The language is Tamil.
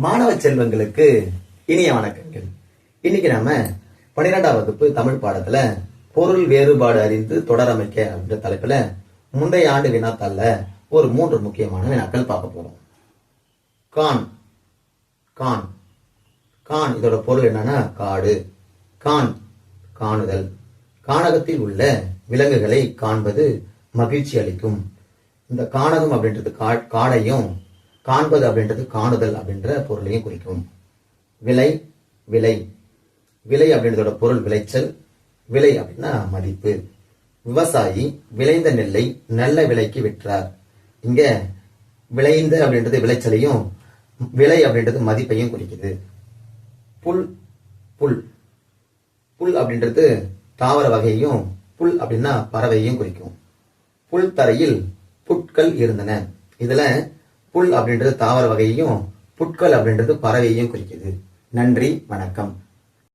மாணவ செல்வங்களுக்கு இனிய வணக்கங்கள். இன்னைக்கு நாம பன்னிரெண்டாம் வகுப்பு தமிழ் பாடத்துல பொருள் வேறுபாடு அறிந்து தொடரமைக்க அப்படின்ற தலைப்புல முந்தைய ஆண்டு வினாத்தாள்ல ஒரு மூன்று முக்கியமான வினாக்கள் பார்க்க போறோம். கான் கான் கான் இதோட பொருள் என்னன்னா காடு. கான் காணுதல். காணகத்தில் உள்ள விலங்குகளை காண்பது மகிழ்ச்சி அளிக்கும். இந்த காணகம் அப்படின்றது கா- காடையும் காண்பது அப்படின்றது காணுதல் அப்படின்ற பொருளையும் குறிக்கும். விலை விலை. விலை அப்படின்றதோட பொருள் விளைச்சல். விலை அப்படின்னா மதிப்பு. விவசாயி விளைந்த நெல்லை நல்ல விலைக்கு விற்றார். இங்க விளைந்த அப்படின்றது விளைச்சலையும் விலை அப்படின்றது மதிப்பையும் குறிக்குது. புல் புல். புல் அப்படின்றது தாவர வகையையும் புல் அப்படின்னா பறவையையும் குறிக்கும். புல் தரையில் புட்கள் இருந்தன. இதுல புல் அப்படின்றது தாவர வகையையும் புட்கள் அப்படின்றது பறவையையும் குறிக்குது. நன்றி வணக்கம்.